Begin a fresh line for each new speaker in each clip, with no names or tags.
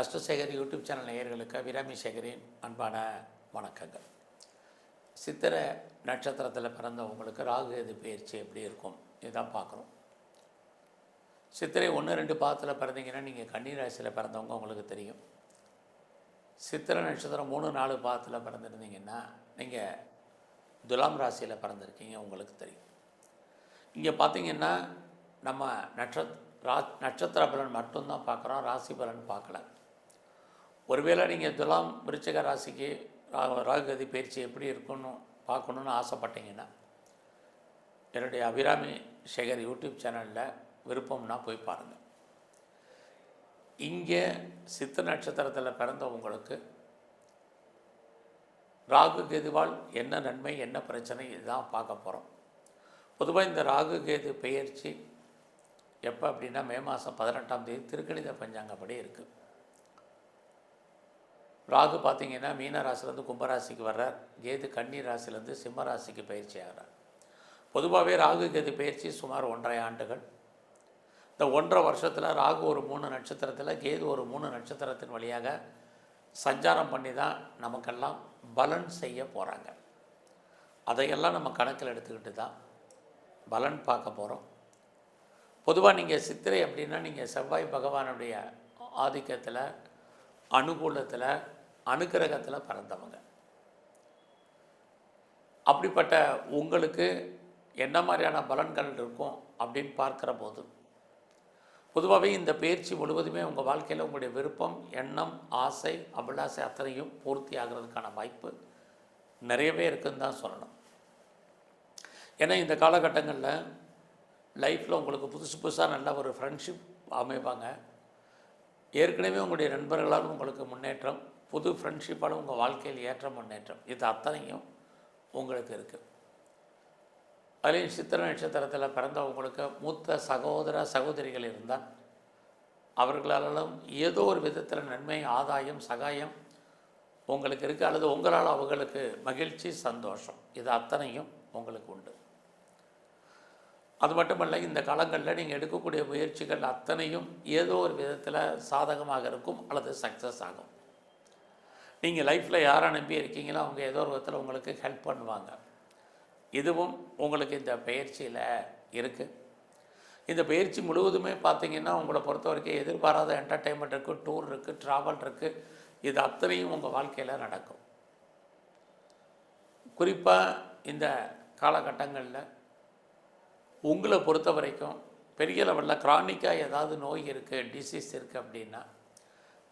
அஷ்டசேகர் YouTube channel நேயர்களுக்கு அபிராமி சேகரின் அன்பான வணக்கங்கள். சித்திரை நட்சத்திரத்தில் பிறந்தவங்களுக்கு ராகு எது பயிற்சி எப்படி இருக்கும்? இதுதான் பார்க்குறோம் சித்திரை ஒன்று ரெண்டு பாதத்தில் பிறந்தீங்கன்னா நீங்கள் கன்னி ராசியில் பிறந்தவங்க உங்களுக்கு தெரியும். சித்திரை நட்சத்திரம் மூணு நாலு பாதத்தில் பிறந்திருந்தீங்கன்னா நீங்கள் துலாம் ராசியில் பிறந்திருக்கீங்க உங்களுக்கு தெரியும். இங்கே பார்த்தீங்கன்னா நம்ம நட்சத் ரா நட்சத்திர பலன் மட்டும்தான் பார்க்குறோம் ராசி பலன் பார்க்கல. ஒருவேளை நீங்கள் துலாம் விருச்சக ராசிக்கு ரா- ராகுகதி பயிற்சி எப்படி இருக்குன்னு பார்க்கணுன்னு ஆசைப்பட்டீங்கன்னா என்னுடைய அபிராமி சேகர் யூடியூப் சேனலில் விருப்பம்னா போய் பாருங்கள் இங்கே சித்த நட்சத்திரத்தில் பிறந்தவங்களுக்கு ராகு கேதுவால் என்ன நன்மை என்ன பிரச்சனை இதுதான் பார்க்க போகிறோம் பொதுவாக இந்த ராகு கேது பெயர்ச்சி எப்போ அப்படின்னா மே மாதம் பதினெட்டாம் தேதி திருக்கணித பஞ்சாங்கப்படி இருக்குது ராகு பார்த்தீங்கன்னா மீன ராசிலேருந்து கும்பராசிக்கு வர்றார். கேது கன்னி ராசிலேருந்து சிம்ம ராசிக்கு பயிற்சி ஆகிறார். பொதுவாகவே ராகு கேது பயிற்சி சுமார் ஒன்றரை ஆண்டுகள். இந்த ஒன்றரை வருஷத்தில் ராகு ஒரு மூணு நட்சத்திரத்தில் கேது ஒரு மூணு நட்சத்திரத்தின் வழியாக சஞ்சாரம் பண்ணி தான் நமக்கெல்லாம் பலன் செய்ய போகிறாங்க அதையெல்லாம் நம்ம கணக்கில் எடுத்துக்கிட்டு தான் பலன் பார்க்க போகிறோம் பொதுவாக நீங்கள் சித்திரை அப்படின்னா நீங்கள் செவ்வாய் பகவானுடைய ஆதிக்கத்தில் அனுகூலத்தில் அனுக்கிரகத்தில் பிறந்தவங்க. அப்படிப்பட்ட உங்களுக்கு என்ன மாதிரியான பலன்கள் இருக்கும் அப்படின்னு பார்க்குற போது பொதுவாகவே இந்த பயிற்சி முழுவதுமே உங்கள் வாழ்க்கையில் உங்களுடைய விருப்பம் எண்ணம் ஆசை அபிலாசை அத்தனையும் பூர்த்தி ஆகிறதுக்கான வாய்ப்பு நிறையவே இருக்குன்னு தான் சொல்லணும். ஏன்னா இந்த காலகட்டங்களில் லைஃப்பில் உங்களுக்கு புதுசு புதுசாக நல்ல ஒரு ஃப்ரெண்ட்ஷிப் அமைப்பாங்க. ஏற்கனவே உங்களுடைய நண்பர்களால் உங்களுக்கு முன்னேற்றம் புது ஃப்ரெண்ட்ஷிப்பால் உங்கள் வாழ்க்கையில் ஏற்ற முன்னேற்றம். இது அத்தனையும் உங்களுக்கு இருக்குது அதுலேயும் சித்திர நட்சத்திரத்தில் பிறந்தவங்களுக்கு மூத்த சகோதர சகோதரிகள் இருந்தால் அவர்களாலும் ஏதோ ஒரு விதத்தில் நன்மை ஆதாயம் சகாயம் உங்களுக்கு இருக்குது அல்லது உங்களால் அவங்களுக்கு மகிழ்ச்சி சந்தோஷம். இது அத்தனையும் உங்களுக்கு உண்டு. அது மட்டுமல்ல இந்த காலங்களில் நீங்கள் எடுக்கக்கூடிய முயற்சிகள் அத்தனையும் ஏதோ ஒரு விதத்தில் சாதகமாக இருக்கும் அல்லது சக்ஸஸ் ஆகும். நீங்கள் லைஃப்பில் யாரை நம்பி இருக்கீங்களோ அவங்க ஏதோ ஒரு விதத்தில் உங்களுக்கு ஹெல்ப் பண்ணுவாங்க. இதுவும் உங்களுக்கு இந்த பயிற்சியில் இருக்குது இந்த பயிற்சி முழுவதுமே பார்த்தீங்கன்னா உங்களை பொறுத்த வரைக்கும் எதிர்பாராத என்டர்டெயின்மெண்ட் இருக்குது டூர் இருக்குது ட்ராவல் இருக்குது இது அத்தனையும் உங்கள் வாழ்க்கையில் நடக்கும். குறிப்பாக இந்த காலகட்டங்களில் உங்களை பொறுத்த வரைக்கும் பெரிய லெவலில் க்ரானிக்காக ஏதாவது நோய் இருக்குது டிசீஸ் இருக்குது அப்படின்னா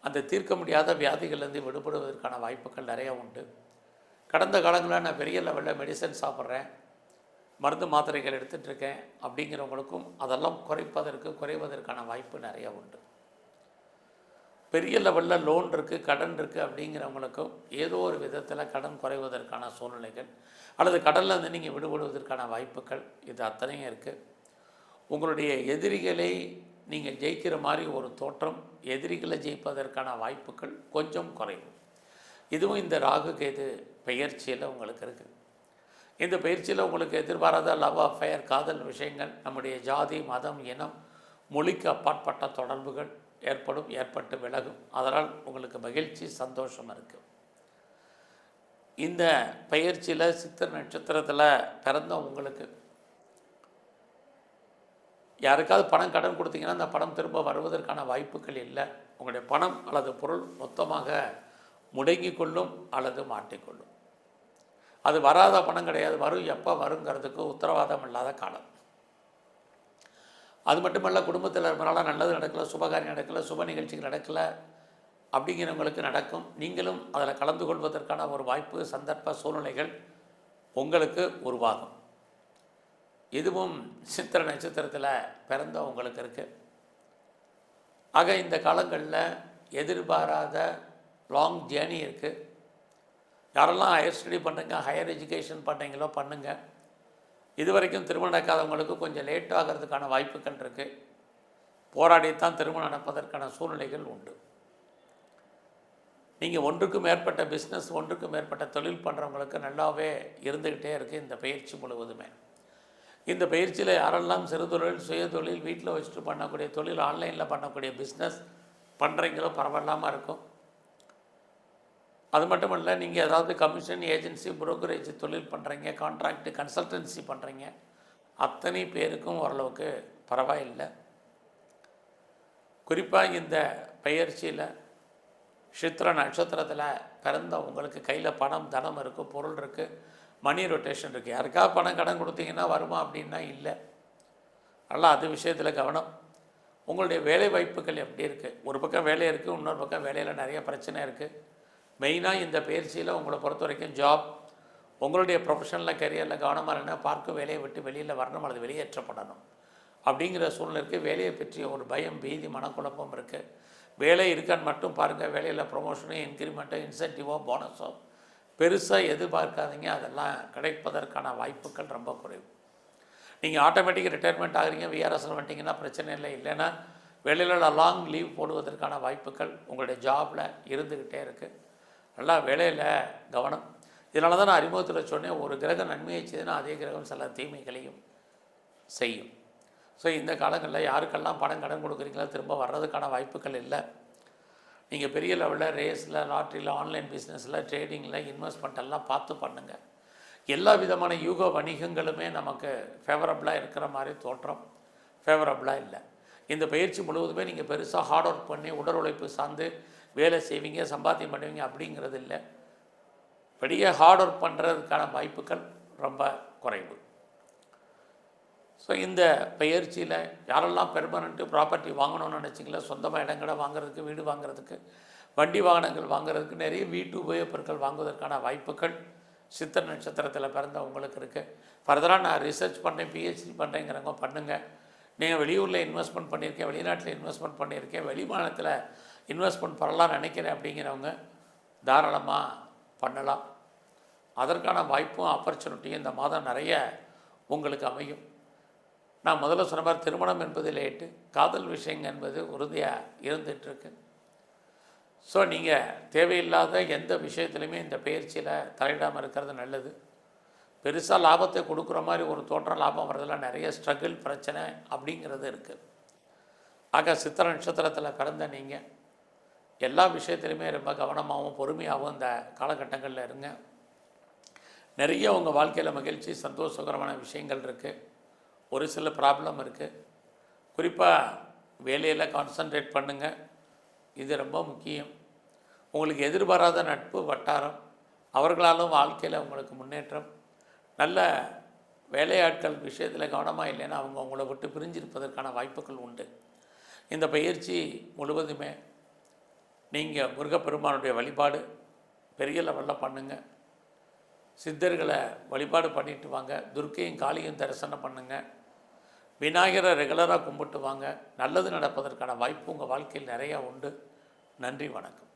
அந்த தீர்க்க முடியாத வியாதிகள்லேருந்து விடுபடுவதற்கான வாய்ப்புகள் நிறைய உண்டு. கடந்த காலங்களில் நான் பெரிய லெவலில் மெடிசன் சாப்பிட்றேன். மருந்து மாத்திரைகள் எடுத்துகிட்ருக்கேன் அப்படிங்கிறவங்களுக்கும் அதெல்லாம் குறைப்பதற்கு குறைவதற்கான வாய்ப்பு நிறைய உண்டு. பெரிய லெவலில் லோன் இருக்குது கடன் இருக்குது அப்படிங்கிறவங்களுக்கும் ஏதோ ஒரு விதத்தில் கடன் குறைவதற்கான சூழ்நிலைகள் அல்லது கடனில் நீங்கள் விடுபடுவதற்கான வாய்ப்புகள் இது அத்தனையும் இருக்குது உங்களுடைய எதிரிகளை நீங்கள் ஜெயிக்கிற மாதிரி ஒரு தோற்றம் எதிரிகளை ஜெயிப்பதற்கான வாய்ப்புகள் கொஞ்சம் குறையும் இதுவும் இந்த ராகு கேது பெயர்ச்சியில் உங்களுக்கு இருக்குது இந்த பயிற்சியில் உங்களுக்கு எதிர்பாராத லவ் அஃபயர் காதல் விஷயங்கள் நம்முடைய ஜாதி மதம் இனம் மொழிக்கு அப்பாற்பட்ட தொடர்புகள் ஏற்படும் ஏற்பட்டு விலகும். அதனால் உங்களுக்கு மகிழ்ச்சி சந்தோஷம் இருக்குது இந்த பயிற்சியில் சித்திர நட்சத்திரத்தில் பிறந்த உங்களுக்கு யாருக்காவது பணம் கடன் கொடுத்தீங்கன்னா அந்த பணம் திரும்ப வருவதற்கான வாய்ப்புகள் இல்லை. உங்களுடைய பணம் அல்லது பொருள் மொத்தமாக முடங்கி கொள்ளும் அல்லது மாட்டிக்கொள்ளும். அது வராத பணம் கிடையாது. வரும் எப்போ வருங்கிறதுக்கு உத்தரவாதம் இல்லாத காலம். அது மட்டுமல்ல குடும்பத்தில் இருந்தனால நல்லது நடக்கலை சுபகாரியம் நடக்கலை சுப நிகழ்ச்சிகள் நடக்கலை அப்படிங்கிறவங்களுக்கு நடக்கும். நீங்களும் அதில் கலந்து கொள்வதற்கான ஒரு வாய்ப்பு சந்தர்ப்ப சூழ்நிலைகள் உங்களுக்கு உருவாகும். இதுவும் சித்திர நட்சத்திரத்தில் பிறந்த உங்களுக்கு இருக்குது ஆக இந்த காலங்களில் எதிர்பாராத லாங் ஜேர்னி இருக்குது யாரெல்லாம் ஹையர் ஸ்டடி பண்ணுறீங்க ஹையர் எஜுகேஷன் பண்ணுறீங்களோ பண்ணுங்கள் இது வரைக்கும் திருமணம் நடக்காதவங்களுக்கு கொஞ்சம் லேட் ஆகிறதுக்கான வாய்ப்புகள் இருக்குது போராடித்தான் திருமணம் நடப்பதற்கான சூழ்நிலைகள் உண்டு. நீங்கள் ஒன்றுக்கும் மேற்பட்ட பிஸ்னஸ் ஒன்றுக்கும் மேற்பட்ட தொழில் பண்ணுறவங்களுக்கு நல்லாவே இருந்துக்கிட்டே இருக்குது இந்த பயிற்சி முழுவதுமே. இந்த பயிற்சியில் யாரெல்லாம் சிறு தொழில் சுய தொழில் வீட்டில் வச்சுட்டு பண்ணக்கூடிய தொழில் ஆன்லைனில் பண்ணக்கூடிய பிஸ்னஸ் பண்ணுறீங்களோ பரவாயில்லாமல் இருக்கும். அது மட்டும் இல்லை நீங்கள் ஏதாவது கமிஷன் ஏஜென்சி புரோக்கரேஜ் தொழில் பண்ணுறீங்க கான்ட்ராக்ட் கன்சல்டன்சி பண்ணுறீங்க அத்தனை பேருக்கும் ஓரளவுக்கு பரவாயில்லை. குறிப்பாக இந்த பயிற்சியில் சித்திர நட்சத்திரத்தில் பிறந்த உங்களுக்கு கையில் பணம் தனம் இருக்குது பொருள் இருக்குது மணி ரொட்டேஷன் இருக்குது யாருக்காக பணம் கடன் கொடுத்தீங்கன்னா வருமா அப்படின்னா இல்லை. அதனால் அது விஷயத்தில் கவனம். உங்களுடைய வேலை வாய்ப்புகள் எப்படி இருக்குது ஒரு பக்கம் வேலை இருக்குது இன்னொரு பக்கம் வேலையில் நிறைய பிரச்சனை இருக்குது மெயினாக இந்த பயிற்சியில் உங்களை பொறுத்த வரைக்கும் ஜாப் உங்களுடைய ப்ரொஃபஷனில் கரியரில் கவனமாக இருந்தால் பார்க்க வேலையை விட்டு வெளியில் வரணும் அல்லது வெளியேற்றப்படணும். அப்படிங்கிற சூழ்நிலைக்கு வேலையை பற்றிய ஒரு பயம் பீதி மனக்குழப்பம் இருக்குது வேலை இருக்கான்னு மட்டும் பாருங்கள் வேலையில் ப்ரொமோஷனோ இன்க்ரிமெண்ட்டோ இன்சென்டிவோ போனஸோ பெருசாக எதிர்பார்க்காதீங்க. அதெல்லாம் கிடைப்பதற்கான வாய்ப்புகள் ரொம்ப குறைவு. நீங்கள் ஆட்டோமேட்டிக் ரிட்டையர்மெண்ட் ஆகுறீங்க விஆர்எஸ்ல வந்துட்டிங்கன்னா பிரச்சனை இல்லை. இல்லைன்னா வெளியில் லாங் லீவ் போடுவதற்கான வாய்ப்புகள் உங்களுடைய ஜாபில் இருந்துக்கிட்டே இருக்குது நல்லா வேலையில் கவனம். இதனால தான் நான் அறிமுகத்தில் சொன்னேன் ஒரு கிரகம் நன்மையை செய்துன்னா அதே கிரகம் சில தீமைகளையும் செய்யும். ஸோ இந்த காலங்களில் யாருக்கெல்லாம் பணம் கடன் கொடுக்குறீங்களோ திரும்ப வர்றதுக்கான வாய்ப்புகள் இல்லை. நீங்கள் பெரிய லெவலில் ரேஸில் லாட்ரியில் ஆன்லைன் பிஸ்னஸில் ட்ரேடிங்கில் இன்வெஸ்ட்மெண்ட்டெல்லாம் பார்த்து பண்ணுங்கள் எல்லா விதமான யூக வணிகங்களுமே நமக்கு ஃபேவரபுளாக இருக்கிற மாதிரி தோற்றம். ஃபேவரபுளாக இல்லை. இந்த பயிற்சி முழுவதுமே நீங்கள் பெருசாக ஹார்ட் ஒர்க் பண்ணி உடல் உழைப்பு சார்ந்து வேலை செய்வீங்க சம்பாத்தியம் பண்ணுவீங்க அப்படிங்கிறது இல்லை. பெரிய ஹார்ட் ஒர்க் பண்ணுறதுக்கான வாய்ப்புகள் ரொம்ப குறைவு. ஸோ இந்த பயிற்சியில் யாரெல்லாம் பெர்மனண்ட்டு ப்ராப்பர்ட்டி வாங்கணும்னு நினச்சிங்களோ சொந்தமாக இடங்களை வாங்குறதுக்கு வீடு வாங்குறதுக்கு வண்டி வாகனங்கள் வாங்குறதுக்கு நிறைய வீட்டு உபயோகப் பொருட்கள் வாங்குவதற்கான வாய்ப்புகள் சித்திர நட்சத்திரத்தில் பிறந்த உங்களுக்கு இருக்குது ஃபர்தராக நான் ரிசர்ச் பண்ணேன் பிஹெச்டி பண்ணுறேங்கிறவங்க பண்ணுங்கள் நீங்கள் வெளியூரில் இன்வெஸ்ட்மெண்ட் பண்ணியிருக்கேன் வெளிநாட்டில் இன்வெஸ்ட்மெண்ட் பண்ணியிருக்கேன் வெளிமாநிலத்தில் இன்வெஸ்ட்மெண்ட் பண்ணலாம் நினைக்கிறேன் அப்படிங்கிறவங்க தாராளமாக பண்ணலாம். அதற்கான வாய்ப்பும் ஆப்பர்ச்சுனிட்டியும் இந்த மாதம் நிறைய உங்களுக்கு அமையும். நான் முதல்ல சொன்ன மாதிரி திருமணம் என்பது லேட்டு காதல் விஷயங்கள் என்பது உறுதியாக இருந்துகிட்ருக்கு. ஸோ நீங்கள் தேவையில்லாத எந்த விஷயத்துலையுமே இந்த பயிற்சியில் தலையிடாமல் இருக்கிறது நல்லது. பெருசாக லாபத்தை கொடுக்குற மாதிரி ஒரு தோற்றம் லாபம் வரதில்ல நிறைய ஸ்ட்ரகிள் பிரச்சனை அப்படிங்கிறது இருக்குது ஆக சித்திர நட்சத்திரத்தில் பிறந்த நீங்கள் எல்லா விஷயத்துலையுமே ரொம்ப கவனமாகவும் பொறுமையாகவும் இந்த காலகட்டங்களில் இருங்க. நிறைய உங்கள் வாழ்க்கையில் மகிழ்ச்சி சந்தோஷகரமான விஷயங்கள் இருக்குது ஒரு சில ப்ராப்ளம் இருக்குது குறிப்பாக வேலையில் கான்சன்ட்ரேட் பண்ணுங்கள் இது ரொம்ப முக்கியம். உங்களுக்கு எதிர்பாராத நட்பு வட்டாரம் அவர்களாலும் வாழ்க்கையில் உங்களுக்கு முன்னேற்றம். நல்ல வேலையாட்கள் விஷயத்தில் கவனமாக இல்லைன்னா அவங்க உங்களை விட்டு பிரிஞ்சிருப்பதற்கான வாய்ப்புகள் உண்டு. இந்த பயிற்சி முழுவதுமே நீங்கள் முருகப்பெருமானுடைய வழிபாடு பெரிய லெவலில் பண்ணுங்கள் சித்தர்களை வழிபாடு பண்ணிட்டு வாங்க. துர்க்கையும் காளியும் தரிசனம் பண்ணுங்கள் விநாயகரை ரெகுலராக கும்பிட்டு வாங்க நல்லது நடப்பதற்கான வாய்ப்பு உங்கள் வாழ்க்கையில் நிறையா உண்டு. நன்றி வணக்கம்.